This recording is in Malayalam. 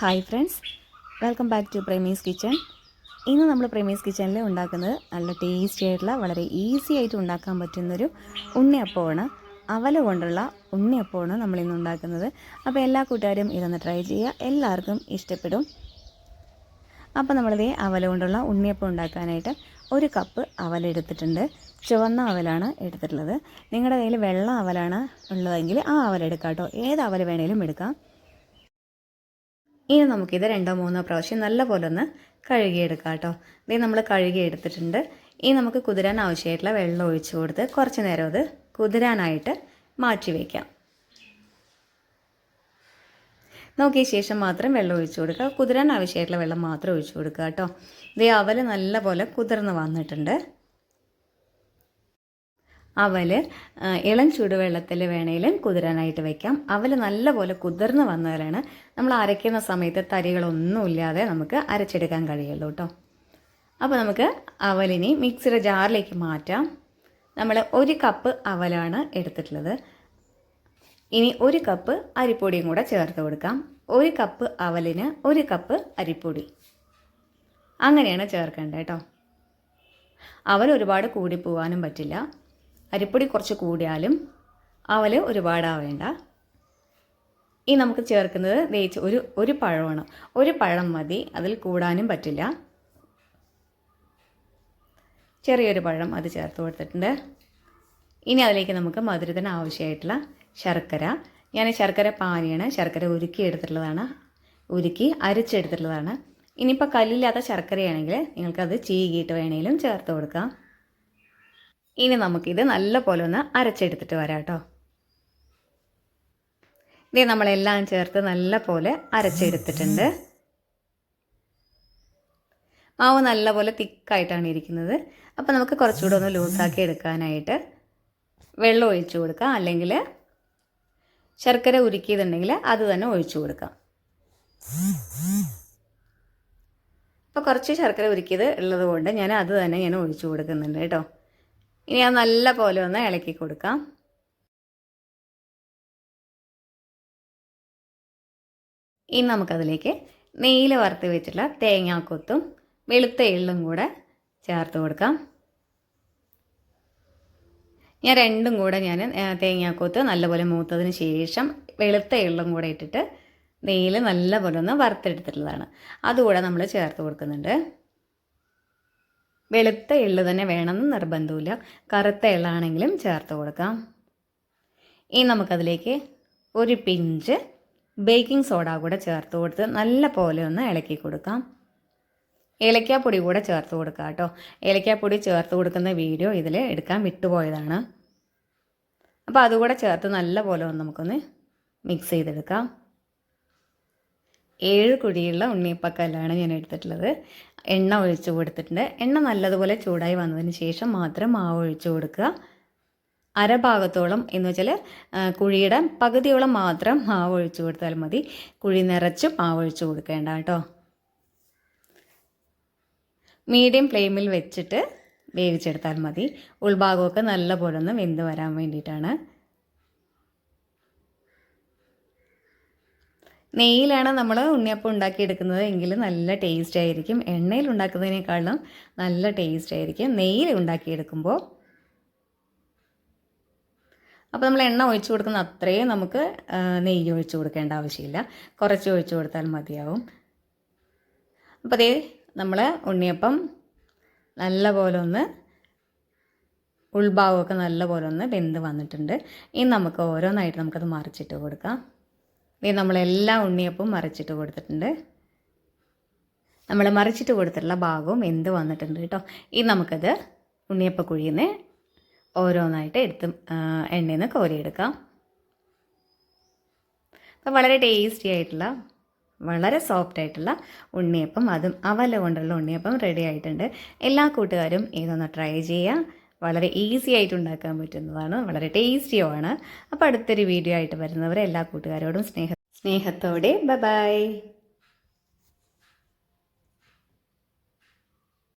Hi friends welcome back to Premi's kitchen ഇന്ന് നമ്മൾ പ്രേമീസ് കിച്ചണിൽ ഉണ്ടാക്കുന്നത് നല്ല ടേസ്റ്റി ആയിട്ടുള്ള വളരെ ഈസി ആയിട്ട് ഉണ്ടാക്കാൻ പറ്റുന്നൊരു ഉണ്ണിയപ്പമാണ്. അവല കൊണ്ടുള്ള ഉണ്ണിയപ്പമാണ് നമ്മൾ ഇന്ന് ഉണ്ടാക്കുന്നത്. അപ്പോൾ എല്ലാ കൂട്ടുകാരും ഇതൊന്ന് ട്രൈ ചെയ്യുക. എല്ലാവർക്കും ഇഷ്ടപ്പെടും. അപ്പോൾ നമ്മളിതേ അവല കൊണ്ടുള്ള ഉണ്ണിയപ്പം ഉണ്ടാക്കാനായിട്ട് ഒരു കപ്പ് അവല എടുത്തിട്ടുണ്ട്. ചുവന്ന അവലാണ് എടുത്തിട്ടുള്ളത്. നിങ്ങളുടെ കയ്യിൽ വെള്ള അവലാണ് ഉള്ളതെങ്കിൽ ആ അവല എടുക്കാം കേട്ടോ ഏത് അവല വേണേലും എടുക്കാം. ഇനി നമുക്കിത് രണ്ടോ മൂന്നോ പ്രാവശ്യം നല്ല പോലെ ഒന്ന് കഴുകിയെടുക്കാം കേട്ടോ. ഇത് നമ്മൾ കഴുകിയെടുത്തിട്ടുണ്ട്. ഇനി നമുക്ക് കുതിരാൻ ആവശ്യമായിട്ടുള്ള വെള്ളം ഒഴിച്ചു കൊടുത്ത് കുറച്ച് നേരം അത് കുതിരാനായിട്ട് മാറ്റി വയ്ക്കാം നോക്കിയ ശേഷം മാത്രം വെള്ളം ഒഴിച്ചു കൊടുക്കുക. കുതിരാൻ ആവശ്യമായിട്ടുള്ള വെള്ളം മാത്രം ഒഴിച്ചു കൊടുക്കുക കേട്ടോ. ഇതേ അവൽ നല്ല പോലെ കുതിർന്ന് വന്നിട്ടുണ്ട്. അവൽ ഇളം ചൂടുവെള്ളത്തിൽ വേണേലും കുതിരാനായിട്ട് വെക്കാം. അവൽ നല്ലപോലെ കുതിർന്ന് വന്നാലാണ് നമ്മൾ അരയ്ക്കുന്ന സമയത്ത് തരികളൊന്നുമില്ലാതെ നമുക്ക് അരച്ചെടുക്കാൻ കഴിയുള്ളൂ കേട്ടോ. അപ്പോൾ നമുക്ക് അവലിനി മിക്സിയുടെ ജാറിലേക്ക് മാറ്റാം. നമ്മൾ ഒരു കപ്പ് അവലാണ് എടുത്തിട്ടുള്ളത്. ഇനി ഒരു കപ്പ് അരിപ്പൊടിയും കൂടെ ചേർത്ത് കൊടുക്കാം. ഒരു കപ്പ് അവലിന് ഒരു കപ്പ് അരിപ്പൊടി. അങ്ങനെയാണ് ചേർക്കേണ്ടത് കേട്ടോ. അവൽ ഒരുപാട് കൂടി പോകാനും പറ്റില്ല. അരിപ്പൊടി കുറച്ച് കൂടിയാലും അവൽ ഒരുപാടാവേണ്ട. ഈ നമുക്ക് ചേർക്കുന്നത് വേച്ച് ഒരു ഒരു പഴമാണ്. ഒരു പഴം മതി അതിൽ കൂടാനും പറ്റില്ല. ചെറിയൊരു പഴം അത് ചേർത്ത് കൊടുത്തിട്ടുണ്ട്. ഇനി അതിലേക്ക് നമുക്ക് മധുരത്തിന് ആവശ്യമായിട്ടുള്ള ശർക്കര. ഞാൻ ശർക്കര പാനിയാണ് ശർക്കര ഉരുക്കി എടുത്തിട്ടുള്ളതാണ്. ഉരുക്കി അരിച്ചെടുത്തിട്ടുള്ളതാണ്. ഇനിയിപ്പോൾ കല്ലില്ലാത്ത ശർക്കരയാണെങ്കിൽ നിങ്ങൾക്കത് ചീകിയിട്ട് വേണമെങ്കിലും ചേർത്ത് കൊടുക്കാം. ഇനി നമുക്കിത് നല്ല പോലെ ഒന്ന് അരച്ചെടുത്തിട്ട് വരാം കേട്ടോ ഇതേ നമ്മളെല്ലാം ചേർത്ത് നല്ല പോലെ അരച്ചെടുത്തിട്ടുണ്ട്. മാവ് നല്ലപോലെ തിക്കായിട്ടാണ് ഇരിക്കുന്നത്. അപ്പോൾ നമുക്ക് കുറച്ചുകൂടെ ഒന്ന് ലൂസാക്കി എടുക്കാനായിട്ട് വെള്ളം ഒഴിച്ചു കൊടുക്കാം. അല്ലെങ്കിൽ ശർക്കര ഉരുക്കിയതുണ്ടെങ്കിൽ അത് തന്നെ ഒഴിച്ചു കൊടുക്കാം. അപ്പോൾ കുറച്ച് ശർക്കര ഉരുക്കിയത് ഉള്ളത് കൊണ്ട് ഞാൻ അത് തന്നെ ഞാൻ ഒഴിച്ചു കൊടുക്കുന്നുണ്ട് കേട്ടോ. ഇനി അത് നല്ല പോലെ ഒന്ന് ഇളക്കി കൊടുക്കാം. ഇനി നമുക്കതിലേക്ക് നെയ്യിൽ വറുത്ത് വെച്ചിട്ടുള്ള തേങ്ങാക്കൊത്തും വെളുത്ത എള്ളും കൂടെ ചേർത്ത് കൊടുക്കാം. ഞാൻ രണ്ടും കൂടെ ഞാൻ തേങ്ങാക്കൊത്ത് നല്ലപോലെ മൂത്തതിന് ശേഷം വെളുത്ത എള്ളും കൂടെ ഇട്ടിട്ട് നെയ്യിൽ നല്ലപോലെ ഒന്ന് വറുത്തെടുത്തിട്ടുള്ളതാണ്. അതുകൂടെ നമ്മൾ ചേർത്ത് കൊടുക്കുന്നുണ്ട്. വെളുത്ത എള്ള് തന്നെ വേണമെന്ന് നിർബന്ധമില്ല കറുത്ത എള്ളാണെങ്കിലും ചേർത്ത് കൊടുക്കാം. ഇനി നമുക്കതിലേക്ക് ഒരു പിഞ്ച് ബേക്കിംഗ് സോഡ കൂടെ ചേർത്ത് കൊടുത്ത് നല്ല പോലെ ഒന്ന് ഇളക്കി കൊടുക്കാം. ഏലക്കാപ്പൊടി കൂടെ ചേർത്ത് കൊടുക്കുക കേട്ടോ. ഏലക്കാപ്പൊടി ചേർത്ത് കൊടുക്കുന്ന വീഡിയോ ഇതിൽ എടുക്കാൻ വിട്ടുപോയതാണ്. അപ്പോൾ അതുകൂടെ ചേർത്ത് നല്ല പോലെ ഒന്ന് നമുക്കൊന്ന് മിക്സ് ചെയ്തെടുക്കാം. ഏഴ് കുഴിയുള്ള ഉണ്ണിയപ്പക്കല്ലാണ് ഞാൻ എടുത്തിട്ടുള്ളത്. എണ്ണ ഒഴിച്ച് കൊടുത്തിട്ടുണ്ട്. എണ്ണ നല്ലതുപോലെ ചൂടായി വന്നതിന് ശേഷം മാത്രം മാവ് ഒഴിച്ച് കൊടുക്കുക. അരഭാഗത്തോളം എന്ന് വെച്ചാൽ കുഴിയുടെ പകുതിയോളം മാത്രം മാവ് ഒഴിച്ച് കൊടുത്താൽ മതി. കുഴി നിറച്ച് മാവ് ഒഴിച്ച് കൊടുക്കേണ്ട കേട്ടോ. മീഡിയം ഫ്ലെയിമിൽ വെച്ചിട്ട് വേവിച്ചെടുത്താൽ മതി. ഉൾഭാഗമൊക്കെ നല്ല പോലെ ഒന്ന് വെന്ത് വരാൻ വേണ്ടിയിട്ടാണ്. നെയ്യിലാണ് നമ്മൾ ഉണ്ണിയപ്പം ഉണ്ടാക്കിയെടുക്കുന്നത്. എങ്കിൽ നല്ല ടേസ്റ്റ് ആയിരിക്കും. എണ്ണയിൽ ഉണ്ടാക്കുന്നതിനേക്കാളും നല്ല ടേസ്റ്റ് ആയിരിക്കും. നെയ്യിൽ ഉണ്ടാക്കിയെടുക്കുമ്പോൾ അപ്പോൾ നമ്മൾ എണ്ണ ഒഴിച്ചു കൊടുക്കുന്ന അത്രയും നമുക്ക് നെയ്യ് ഒഴിച്ചു കൊടുക്കേണ്ട ആവശ്യമില്ല. കുറച്ച് ഒഴിച്ചു കൊടുത്താൽ മതിയാവും. അപ്പോൾ അതേ നമ്മൾ ഉണ്ണിയപ്പം നല്ല പോലെ ഒന്ന് ഉൾഭാഗമൊക്കെ നല്ല പോലെ ഒന്ന് വെന്ത് വന്നിട്ടുണ്ട്. ഇനി നമുക്ക് ഓരോന്നായിട്ട് നമുക്കത് മറിച്ചിട്ട് കൊടുക്കാം. ഇത് നമ്മളെല്ലാ ഉണ്ണിയപ്പവും മറിച്ചിട്ട് കൊടുത്തിട്ടുണ്ട്. നമ്മൾ മറിച്ചിട്ട് കൊടുത്തിട്ടുള്ള ഭാഗവും എന്ത് വന്നിട്ടുണ്ട് കേട്ടോ? ഇനി നമുക്കത് ഉണ്ണിയപ്പക്കുഴിയിൽ നിന്ന് ഓരോന്നായിട്ട് എടുത്ത് എണ്ണയിൽ നിന്ന് കോരിയെടുക്കാം. അപ്പം വളരെ ടേസ്റ്റി ആയിട്ടുള്ള വളരെ സോഫ്റ്റ് ആയിട്ടുള്ള ഉണ്ണിയപ്പം അതും അവല കൊണ്ടുള്ള ഉണ്ണിയപ്പം റെഡി ആയിട്ടുണ്ട്. എല്ലാ കൂട്ടുകാരും ഇതൊന്ന് ട്രൈ ചെയ്യുക. വളരെ ഈസി ആയിട്ട് ഉണ്ടാക്കാൻ പറ്റുന്നതാണ്. വളരെ ടേസ്റ്റിയുമാണ് അപ്പോൾ അടുത്തൊരു വീഡിയോ ആയിട്ട് വരുന്നവരെ എല്ലാ കൂട്ടുകാരോടും സ്നേഹ സ്നേഹത്തോടെ. ബ ബൈ